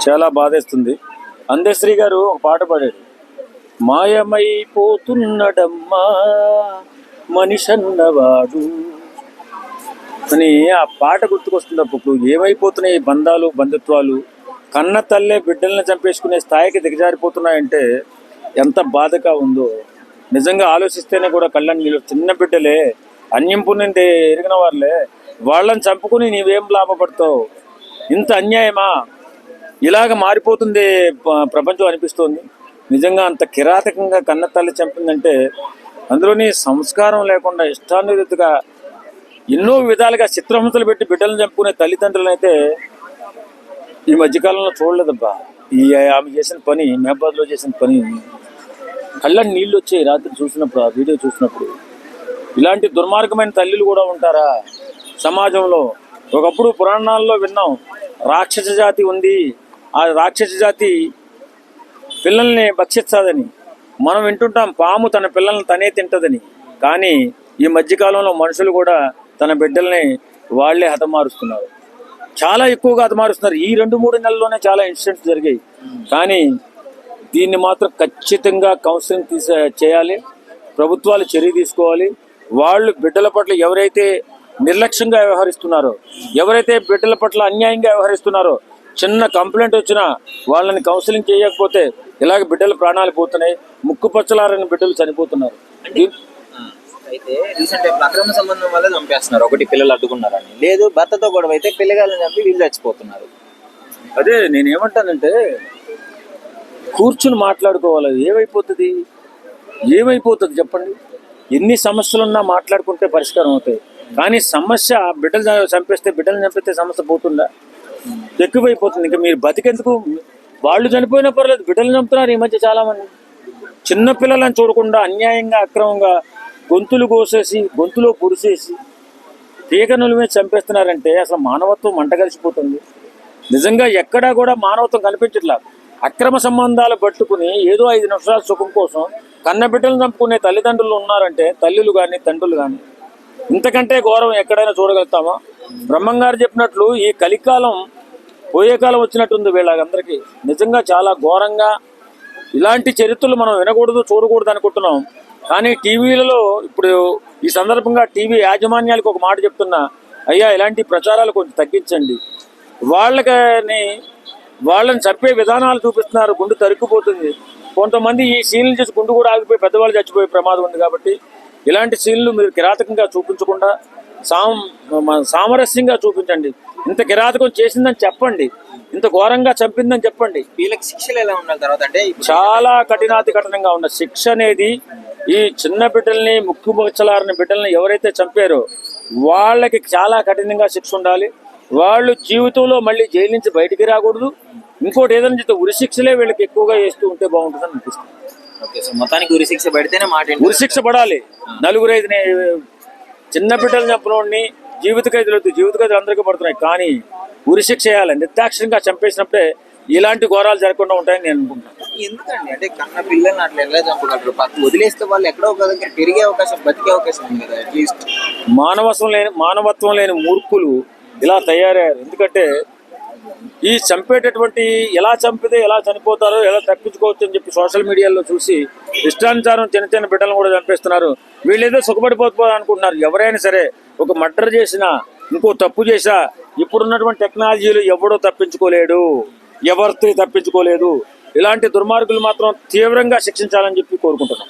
చాలా బాధేస్తుంది. అందశ్రీ గారు ఒక పాట పాడాడు మాయమైపోతున్నడమ్మా మనిషన్నవాడు. అని ఆ పాట గుర్తుకొస్తుంది అప్పుడు ఏమైపోతున్నాయి బంధాలు బంధుత్వాలు? కన్న తల్లే బిడ్డల్ని చంపేసుకునే స్థాయికి దిగజారిపోతున్నాయంటే ఎంత బాధగా ఉందో. నిజంగా ఆలోచిస్తేనే కూడా కళ్ళని నీళ్ళు చిన్న బిడ్డలే అన్యం నుండి ఎరిగిన వాళ్ళే వాళ్ళని చంపుకుని నీవేం లాభపడతావు? ఇంత అన్యాయమా? ఇలాగ మారిపోతుంది ప- ప్రపంచం అనిపిస్తోంది. నిజంగా అంత కిరాతకంగా కన్న తల్లి చంపిందంటే అందులోని సంస్కారం లేకుండా ఇష్టానురీతిగా ఎన్నో విధాలుగా చిత్రహింసలు పెట్టి బిడ్డలను చంపుకునే తల్లిదండ్రులను అయితే ఈ మధ్యకాలంలో చూడలేదబ్బా. ఈ ఆమె చేసిన పని మహబాద్లో చేసిన పని కళ్ళ నీళ్ళు వచ్చాయి రాత్రి చూసినప్పుడు ఆ వీడియో చూసినప్పుడు. ఇలాంటి దుర్మార్గమైన తల్లులు కూడా ఉంటారా? సమాజంలో ఒకప్పుడు పురాణాల్లో విన్నాం రాక్షస జాతి ఉంది ఆ రాక్షస జాతి పిల్లల్ని భక్షిస్తాదని మనం వింటుంటాం పాము తన పిల్లల్ని తనే తింటుందని. కానీ ఈ మధ్యకాలంలో మనుషులు కూడా తన బిడ్డల్ని వాళ్ళే హతమారుస్తున్నారు. చాలా ఎక్కువగా హతమారుస్తున్నారు. ఈ రెండు మూడు నెలల్లోనే చాలా ఇన్సిడెంట్స్ జరిగాయి. కానీ దీన్ని మాత్రం ఖచ్చితంగా కౌన్సిలింగ్ తీసే చేయాలి. ప్రభుత్వాలు చర్య తీసుకోవాలి. వాళ్ళు బిడ్డల పట్ల ఎవరైతే నిర్లక్ష్యంగా వ్యవహరిస్తున్నారో ఎవరైతే బిడ్డల పట్ల అన్యాయంగా వ్యవహరిస్తున్నారో చిన్న కంప్లైంట్ వచ్చినా వాళ్ళని కౌన్సిలింగ్ చేయకపోతే ఇలాగ బిడ్డల ప్రాణాలు పోతున్నాయి ముక్కు పచ్చలారని బిడ్డలు చనిపోతున్నారు. అయితే రీసెంట్ అక్రమ సంబంధం వల్ల చంపేస్తున్నారు. ఒకటి పిల్లలు అడ్డుకున్నారని. లేదు భర్తతో గొడవ అయితే పిల్లగాళ్ళని చంపి వీళ్ళు చచ్చిపోతున్నారు. అదే నేను ఏమంటానంటే కూర్చుని మాట్లాడుకోవాలి. ఏమైపోతుంది? ఏమైపోతుంది చెప్పండి. ఎన్ని సమస్యలున్నా మాట్లాడుకుంటే పరిష్కారం అవుతాయి. కానీ సమస్య బిడ్డలు చంపేస్తే బిడ్డలు చంపేస్తే సమస్య పోతుందా? ఎక్కువైపోతుంది. ఇంకా మీరు బతికెందుకు? వాళ్ళు చనిపోయినా పర్లేదు బిడ్డలు చంపుతున్నారు ఈ మధ్య చాలా మంది చూడకుండా అన్యాయంగా అక్రమంగా గొంతులు కోసేసి గొంతులో పురిసేసి తీగనుల మీద చంపేస్తున్నారంటే అసలు మానవత్వం మంట కలిసిపోతుంది. నిజంగా ఎక్కడా కూడా మానవత్వం కనిపించట్లా. అక్రమ సంబంధాలు పట్టుకుని ఏదో ఐదు నిమిషాల సుఖం కోసం కన్న బిడ్డలను చంపుకునే తల్లిదండ్రులు ఉన్నారంటే తల్లులు కానీ తండ్రులు కానీ ఇంతకంటే ఘోరం ఎక్కడైనా చూడగలుగుతామా? బ్రహ్మంగారు చెప్పినట్లు ఈ కలికాలం పోయే కాలం వచ్చినట్టుంది వీళ్ళందరికీ నిజంగా చాలా ఘోరంగా ఇలాంటి చరిత్రలు మనం వినకూడదు చూడకూడదు అనుకుంటున్నాం. కానీ టీవీలలో ఇప్పుడు ఈ సందర్భంగా టీవీ యాజమాన్యాలకు ఒక మాట చెప్తున్నా అయ్యా ఇలాంటి ప్రచారాలు కొంచెం తగ్గించండి. వాళ్ళకని వాళ్ళని చంపే విధానాలు చూపిస్తున్నారు గుండు తరుక్కుపోతుంది. కొంతమంది ఈ సీన్లు చేసి గుండు కూడా ఆగిపోయి పెద్దవాళ్ళు చచ్చిపోయే ప్రమాదం ఉంది కాబట్టి ఇలాంటి సీన్లు మీరు కిరాతకంగా చూపించకుండా సాం మన సామరస్యంగా చూపించండి. ఇంత కిరాతకం చేసిందని చెప్పండి. ఇంత ఘోరంగా చంపిందని చెప్పండి. వీళ్ళకి శిక్షలు ఎలా ఉండాలి తర్వాత? అంటే చాలా కఠినాతి కఠినంగా ఉన్న శిక్ష అనేది ఈ చిన్న బిడ్డల్ని ముక్కు బచ్చలారిన బిడ్డల్ని ఎవరైతే చంపారో వాళ్ళకి చాలా కఠినంగా శిక్ష ఉండాలి. వాళ్ళు జీవితంలో మళ్ళీ జైలు నుంచి బయటికి రాకూడదు. ఇంకోటి ఏదైనా చేస్తే ఉరి శిక్షలే వీళ్ళకి ఎక్కువగా వేస్తూ ఉంటే బాగుంటుందని అనిపిస్తుంది. మొత్తానికి ఉరి శిక్ష పెడితేనే మాట వింటారు. ఉరి శిక్ష పడాలి. నలుగురు ఐదు చిన్న బిడ్డలు చంపినోడిని జీవిత ఖైదులు వద్దు. జీవిత ఖైదులు అందరికీ పడుతున్నాయి. కానీ ఉరి శిక్ష చేయాలి నిర్దాక్షిణ్యంగా చంపేసినప్పుడే ఇలాంటి ఘోరాలు జరగకుండా ఉంటాయని నేను అనుకుంటున్నాను. ఎందుకండి? అంటే కన్న పిల్లల్ని అట్లా ఎలా చంపగలరు? వదిలేస్తే వాళ్ళు ఎక్కడో ఒక దగ్గర పెరిగే అవకాశం బతికే అవకాశం ఉంది కదా అట్లీస్ట్ మానవత్వం లేని మానవత్వం లేని మూర్ఖులు ఇలా తయారయ్యారు. ఎందుకంటే ఈ చంపేటటువంటి ఎలా చంపితే ఎలా చనిపోతారో ఎలా తప్పించుకోవచ్చు అని చెప్పి సోషల్ మీడియాలో చూసి ఇష్టానుసారం చిన్న చిన్న బిడ్డలను కూడా చంపేస్తున్నారు. వీళ్ళేదో సుఖపడిపోతున్నారు అనుకుంటున్నారు. ఎవరైనా సరే ఒక మర్డర్ చేసినా ఇంకో తప్పు చేసా ఇప్పుడున్నటువంటి టెక్నాలజీలు ఎవడో తప్పించుకోలేడు. ఎవరితో తప్పించుకోలేదు. ఇలాంటి దుర్మార్గులు మాత్రం తీవ్రంగా శిక్షించాలని చెప్పి కోరుకుంటున్నాం.